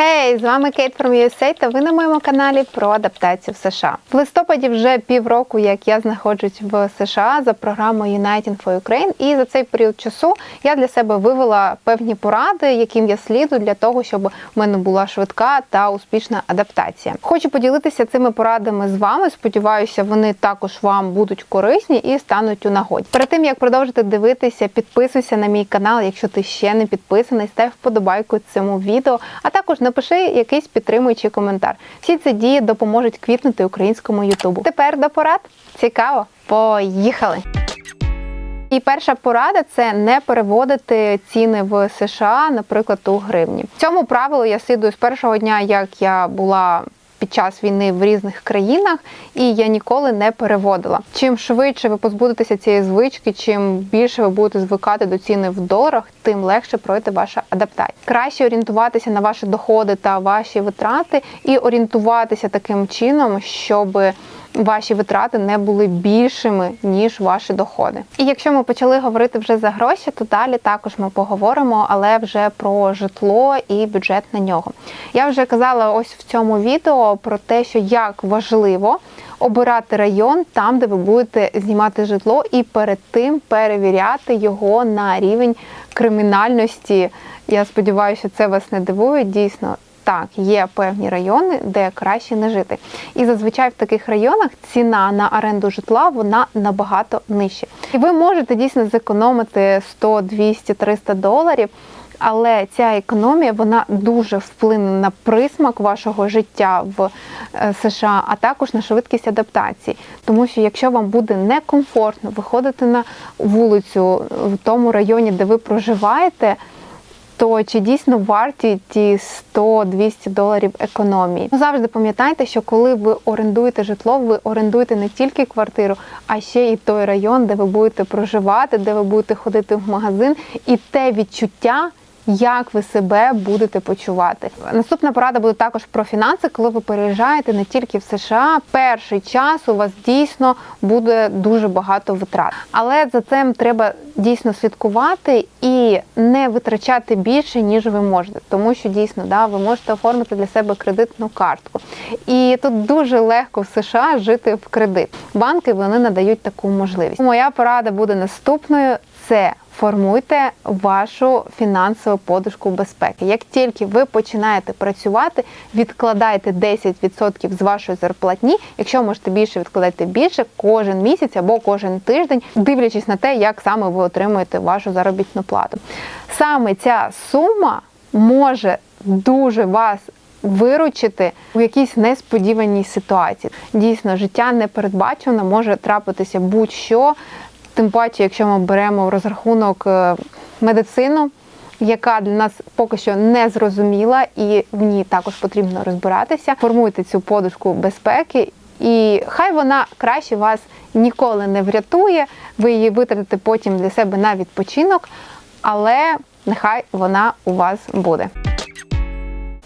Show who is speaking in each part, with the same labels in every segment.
Speaker 1: Хей, з вами Кейт from USA та ви на моєму каналі про адаптацію в США. В листопаді вже півроку, як я знаходжусь в США за програмою Uniting for Ukraine, і за цей період часу я для себе вивела певні поради, яким я сліду для того, щоб в мене була швидка та успішна адаптація. Хочу поділитися цими порадами з вами. Сподіваюся, вони також вам будуть корисні і стануть у нагоді. Перед тим як продовжити дивитися, підписуйся на мій канал, якщо ти ще не підписаний, став вподобайку цьому відео, а також напиши якийсь підтримуючий коментар. Всі ці дії допоможуть квітнути українському Ютубу. Тепер до порад. Цікаво, поїхали! І перша порада це не переводити ціни в США, наприклад, у гривні. Цьому правилу я слідую з першого дня, як я була. Під час війни в різних країнах, і я ніколи не переводила. Чим швидше ви позбудетеся цієї звички, чим більше ви будете звикати до ціни в доларах, тим легше пройти ваша адаптація. Краще орієнтуватися на ваші доходи та ваші витрати, і орієнтуватися таким чином, щоб ваші витрати не були більшими ніж ваші доходи. І якщо ми почали говорити вже за гроші, то далі також ми поговоримо, але вже про житло і бюджет на нього. Я вже казала ось в цьому відео про те, що як важливо обирати район там, де ви будете знімати житло, і перед тим перевіряти його на рівень кримінальності. Я сподіваюся, це вас не дивує. Дійсно, так, є певні райони, де краще не жити. І зазвичай в таких районах ціна на оренду житла вона набагато нижча. І ви можете дійсно зекономити 100, 200, 300 доларів. Але ця економія вона дуже вплине на присмак вашого життя в е, США, а також на швидкість адаптації. Тому що якщо вам буде некомфортно виходити на вулицю в тому районі, де ви проживаєте то чи дійсно варті ті 100-200 доларів економії? Ну, завжди пам'ятайте, що коли ви орендуєте житло, ви орендуєте не тільки квартиру, а ще і той район, де ви будете проживати, де ви будете ходити в магазин, і те відчуття. Як ви себе будете почувати? Наступна порада буде також про фінанси, коли ви переїжджаєте не тільки в США. Перший час у вас дійсно буде дуже багато витрат, але за цим треба дійсно слідкувати і не витрачати більше, ніж ви можете, тому що дійсно да, ви можете оформити для себе кредитну картку. І тут дуже легко в США жити в кредит. Банки вони надають таку можливість. Моя порада буде наступною: це Формуйте вашу фінансову подушку безпеки. Як тільки ви починаєте працювати, відкладайте 10% з вашої зарплатні. Якщо можете більше, відкладайте більше кожен місяць або кожен тиждень, дивлячись на те, як саме ви отримуєте вашу заробітну плату. Саме ця сума може дуже вас виручити у якійсь несподіваній ситуації. Дійсно, життя непередбачено, може трапитися будь-що. Тим паче, якщо ми беремо в розрахунок е, медицину, яка для нас поки що не зрозуміла, і в ній також потрібно розбиратися. Формуйте цю подушку безпеки, і хай вона краще вас ніколи не врятує. Ви її витратите потім для себе на відпочинок, але нехай вона у вас буде.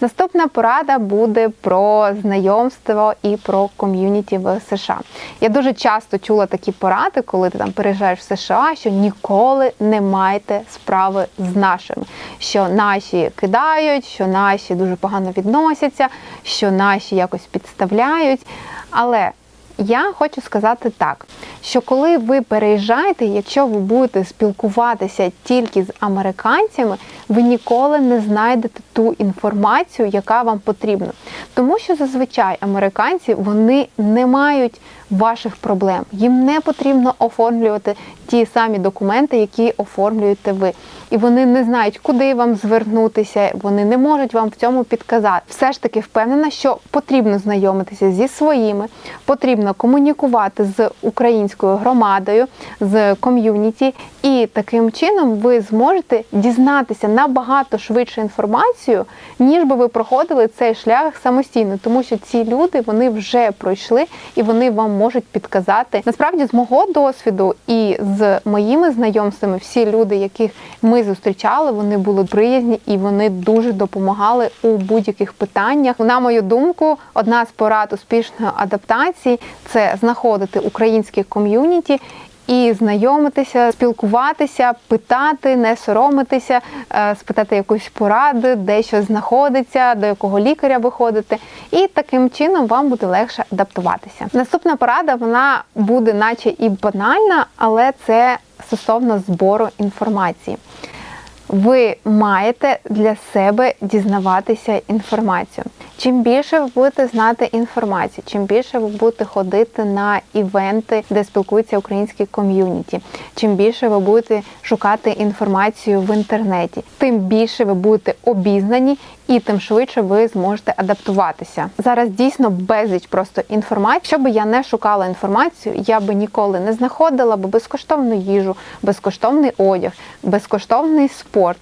Speaker 1: Наступна порада буде про знайомство і про ком'юніті в США. Я дуже часто чула такі поради, коли ти там переїжджаєш в США, що ніколи не маєте справи з нашими, що наші кидають, що наші дуже погано відносяться, що наші якось підставляють. Але я хочу сказати так, що коли ви переїжджаєте, якщо ви будете спілкуватися тільки з американцями, ви ніколи не знайдете ту інформацію, яка вам потрібна. Тому що зазвичай американці вони не мають ваших проблем. Їм не потрібно оформлювати ті самі документи, які оформлюєте ви. І вони не знають, куди вам звернутися, вони не можуть вам в цьому підказати. Все ж таки впевнена, що потрібно знайомитися зі своїми, потрібно комунікувати з українською громадою, з ком'юніті, і таким чином ви зможете дізнатися набагато швидше інформацію, ніж би ви проходили цей шлях самостійно, тому що ці люди вони вже пройшли і вони вам можуть підказати. Насправді, з мого досвіду і з моїми знайомствами, всі люди, яких ми зустрічали, вони були приязні і вони дуже допомагали у будь-яких питаннях. На мою думку, одна з порад успішної адаптації це знаходити українське ком'юніті і знайомитися, спілкуватися, питати, не соромитися, е, спитати якусь пораду, де що знаходиться, до якого лікаря виходити. І таким чином вам буде легше адаптуватися. Наступна порада вона буде, наче і банальна, але це стосовно збору інформації. Ви маєте для себе дізнаватися інформацію. Чим більше ви будете знати інформацію, чим більше ви будете ходити на івенти, де спілкуються українські ком'юніті, чим більше ви будете шукати інформацію в інтернеті, тим більше ви будете обізнані і тим швидше ви зможете адаптуватися. Зараз дійсно безліч просто інформації. Щоб я не шукала інформацію, я би ніколи не знаходила б безкоштовну їжу, безкоштовний одяг, безкоштовний спорт.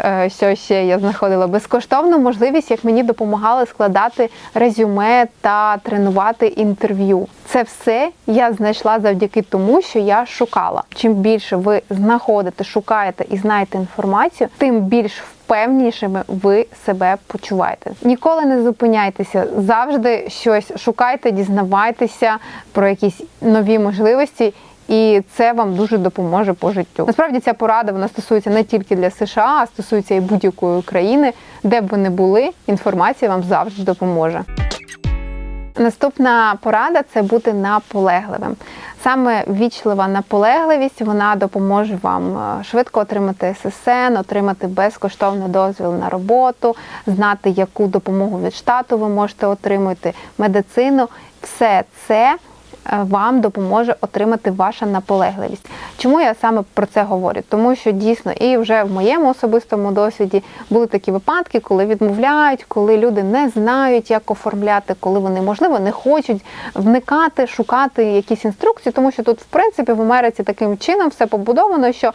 Speaker 1: Е, Що ще я знаходила безкоштовну можливість, як мені допомагали складати резюме та тренувати інтерв'ю. Це все я знайшла завдяки тому, що я шукала. Чим більше ви знаходите, шукаєте і знаєте інформацію, тим більш впевнішими ви себе почуваєте. Ніколи не зупиняйтеся, завжди щось шукайте, дізнавайтеся про якісь нові можливості. І це вам дуже допоможе по життю. Насправді ця порада вона стосується не тільки для США, а стосується і будь-якої країни, де б ви не були, інформація вам завжди допоможе. Наступна порада це бути наполегливим. Саме ввічлива наполегливість вона допоможе вам е, швидко отримати ССН, отримати безкоштовний дозвіл на роботу, знати, яку допомогу від штату ви можете отримати, медицину. Все це вам допоможе отримати ваша наполегливість. Чому я саме про це говорю? Тому що дійсно і вже в моєму особистому досвіді були такі випадки, коли відмовляють, коли люди не знають, як оформляти, коли вони можливо не хочуть вникати, шукати якісь інструкції, тому що тут, в принципі, в Америці таким чином все побудовано, що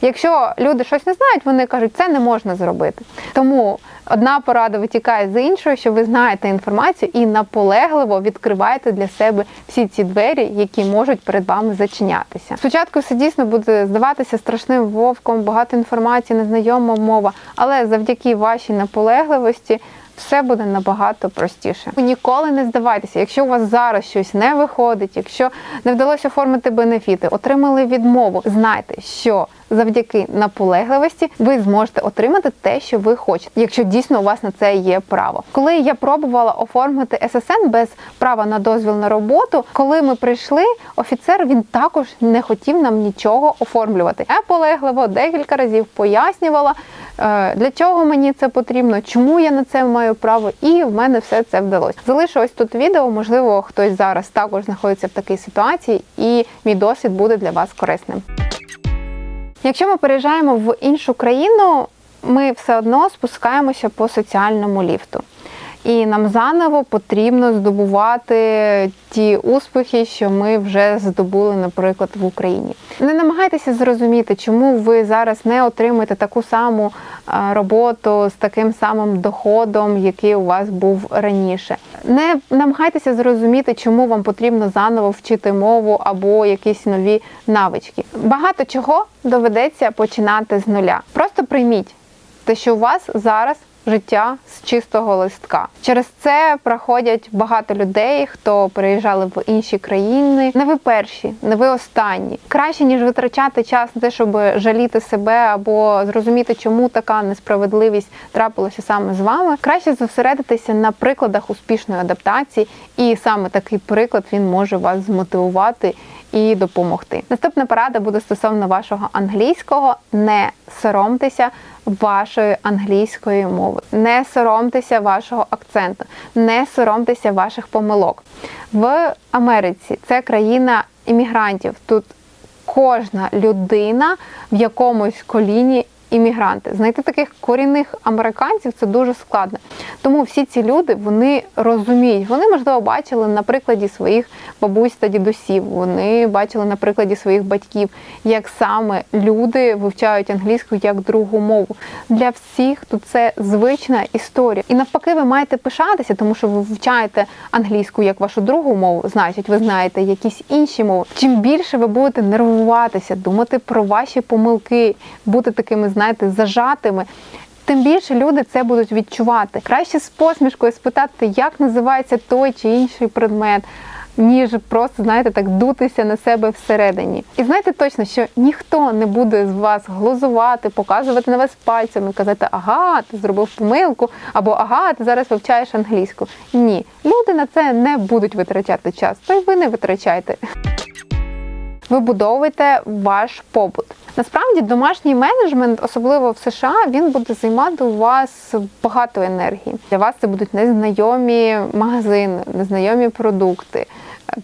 Speaker 1: якщо люди щось не знають, вони кажуть, це не можна зробити. Тому одна порада витікає з іншої, що ви знаєте інформацію і наполегливо відкриваєте для себе всі ці двері, які можуть перед вами зачинятися. Спочатку все дійсно буде здаватися страшним вовком, багато інформації, незнайома мова, але завдяки вашій наполегливості. Все буде набагато простіше. Ніколи не здавайтеся, якщо у вас зараз щось не виходить, якщо не вдалося оформити бенефіти, отримали відмову. Знайте, що завдяки наполегливості ви зможете отримати те, що ви хочете, якщо дійсно у вас на це є право. Коли я пробувала оформити ССН без права на дозвіл на роботу, коли ми прийшли, офіцер він також не хотів нам нічого оформлювати. Я полегливо декілька разів пояснювала, е, для чого мені це потрібно, чому я на це маю право, і в мене все це вдалося. Залишу ось тут відео, можливо, хтось зараз також знаходиться в такій ситуації, і мій досвід буде для вас корисним. Якщо ми переїжджаємо в іншу країну, ми все одно спускаємося по соціальному ліфту. І нам заново потрібно здобувати ті успіхи, що ми вже здобули, наприклад, в Україні. Не намагайтеся зрозуміти, чому ви зараз не отримуєте таку саму е, роботу з таким самим доходом, який у вас був раніше. Не намагайтеся зрозуміти, чому вам потрібно заново вчити мову або якісь нові навички. Багато чого доведеться починати з нуля. Просто прийміть те, що у вас зараз життя з чистого листка. Через це проходять багато людей, хто переїжджали в інші країни. Не ви перші, не ви останні. Краще ніж витрачати час на те, щоб жаліти себе або зрозуміти, чому така несправедливість трапилася саме з вами. Краще зосередитися на прикладах успішної адаптації, і саме такий приклад він може вас змотивувати і допомогти. Наступна порада буде стосовно вашого англійського. Не соромтеся вашої англійської мови, не соромтеся вашого акценту, не соромтеся ваших помилок. В Америці це країна іммігрантів. Тут кожна людина в якомусь коліні іммігранти. Знайти таких корінних американців це дуже складно. Тому всі ці люди вони розуміють. Вони можливо бачили на прикладі своїх бабусь та дідусів. Вони бачили на прикладі своїх батьків, як саме люди вивчають англійську як другу мову. Для всіх тут це звична історія. І навпаки, ви маєте пишатися, тому що ви вивчаєте англійську як вашу другу мову, значить, ви знаєте якісь інші мови. Чим більше ви будете нервуватися, думати про ваші помилки, бути такими, знаєте, зажатими. Тим більше люди це будуть відчувати. Краще з посмішкою спитати, як називається той чи інший предмет, ніж просто, знаєте, так дутися на себе всередині. І знаєте точно, що ніхто не буде з вас глузувати, показувати на вас пальцями, казати, ага, ти зробив помилку, або ага, ти зараз вивчаєш англійську. Ні, люди на це не будуть витрачати час, то й ви не витрачайте. Вибудовуйте ваш побут. Насправді, домашній менеджмент, особливо в США, він буде займати у вас багато енергії. Для вас це будуть незнайомі магазини, незнайомі продукти.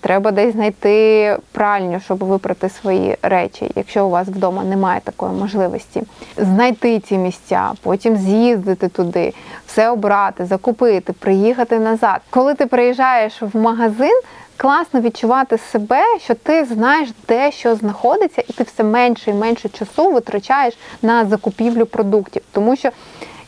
Speaker 1: Треба десь знайти пральню, щоб випрати свої речі, якщо у вас вдома немає такої можливості. Знайти ці місця, потім з'їздити туди, все обрати, закупити, приїхати назад. Коли ти приїжджаєш в магазин, класно відчувати себе, що ти знаєш, де що знаходиться, і ти все менше і менше часу витрачаєш на закупівлю продуктів. Тому що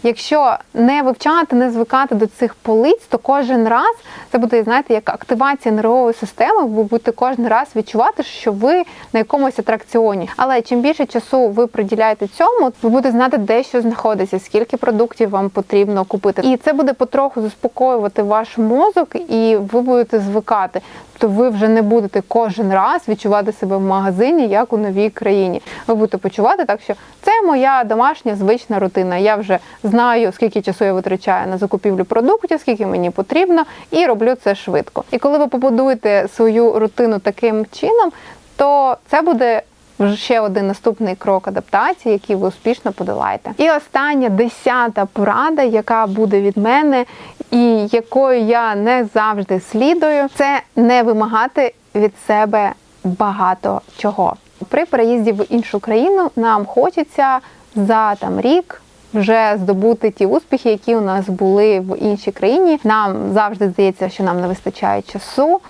Speaker 1: якщо не вивчати, не звикати до цих полиць, то кожен раз це буде, знаєте, як активація нервової системи, ви будете кожен раз відчувати, що ви на якомусь атракціоні. Але чим більше часу ви приділяєте цьому, ви будете знати, де що знаходиться, скільки продуктів вам потрібно купити. І це буде потроху заспокоювати ваш мозок, і ви будете звикати. Тобто ви вже не будете кожен раз відчувати себе в магазині, як у новій країні. Ви будете почувати так, що це моя домашня звична рутина. Я вже знаю, скільки часу я витрачаю на закупівлю продуктів, скільки мені потрібно, і роблю це швидко. І коли ви побудуєте свою рутину таким чином, то це буде вже ще один наступний крок адаптації, який ви успішно подолаєте. І остання десята порада, яка буде від мене, і якою я не завжди слідую, це не вимагати від себе багато чого. При переїзді в іншу країну нам хочеться за там рік. Вже здобути ті успіхи, які у нас були в іншій країні. Нам завжди здається, що нам не вистачає часу,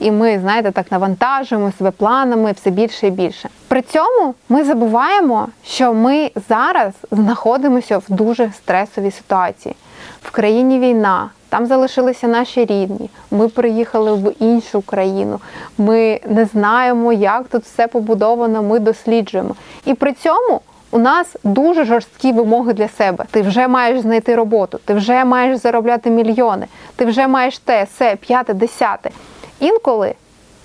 Speaker 1: і ми, знаєте, так навантажуємо себе планами все більше і більше. При цьому ми забуваємо, що ми зараз знаходимося в дуже стресовій ситуації. В країні війна, там залишилися наші рідні. Ми приїхали в іншу країну. Ми не знаємо, як тут все побудовано. Ми досліджуємо. І при цьому у нас дуже жорсткі вимоги для себе. Ти вже маєш знайти роботу, ти вже маєш заробляти мільйони, ти вже маєш те, все, п'яте, десяте. Інколи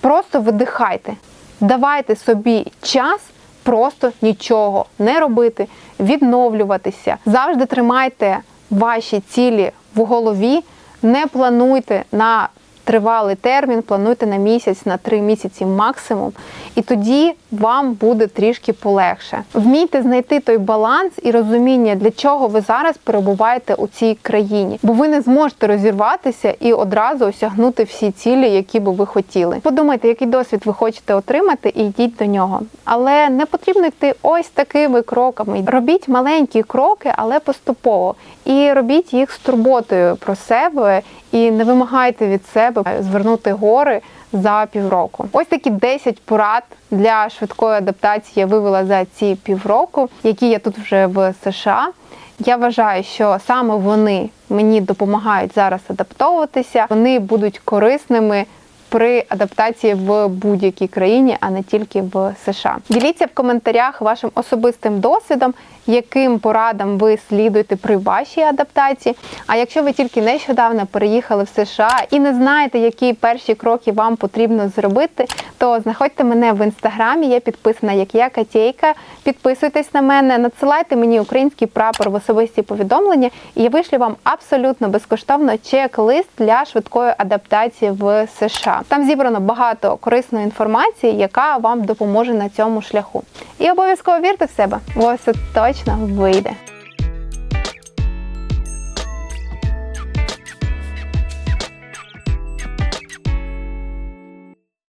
Speaker 1: просто видихайте, давайте собі час. Просто нічого не робити, відновлюватися. Завжди тримайте ваші цілі в голові, не плануйте на тривалий термін, плануйте на місяць, на три місяці максимум, і тоді вам буде трішки полегше. Вмійте знайти той баланс і розуміння, для чого ви зараз перебуваєте у цій країні, бо ви не зможете розірватися і одразу осягнути всі цілі, які би ви хотіли. Подумайте, який досвід ви хочете отримати, і йдіть до нього. Але не потрібно йти ось такими кроками. Робіть маленькі кроки, але поступово. І робіть їх з турботою про себе і не вимагайте від себе звернути гори за півроку. Ось такі 10 порад для швидкої адаптації я вивела за ці півроку, які я тут вже в США. Я вважаю, що саме вони мені допомагають зараз адаптовуватися. Вони будуть корисними. При адаптації в будь-якій країні, а не тільки в США. Діліться в коментарях вашим особистим досвідом, яким порадам ви слідуєте при вашій адаптації. А якщо ви тільки нещодавно переїхали в США і не знаєте, які перші кроки вам потрібно зробити, то знаходьте мене в інстаграмі. Я підписана як я Катєйка. Підписуйтесь на мене, надсилайте мені український прапор в особисті повідомлення, і я вишлю вам абсолютно безкоштовно чек-лист для швидкої адаптації в США. Там зібрано багато корисної інформації, яка вам допоможе на цьому шляху. І обов'язково вірте в себе, бо все точно вийде.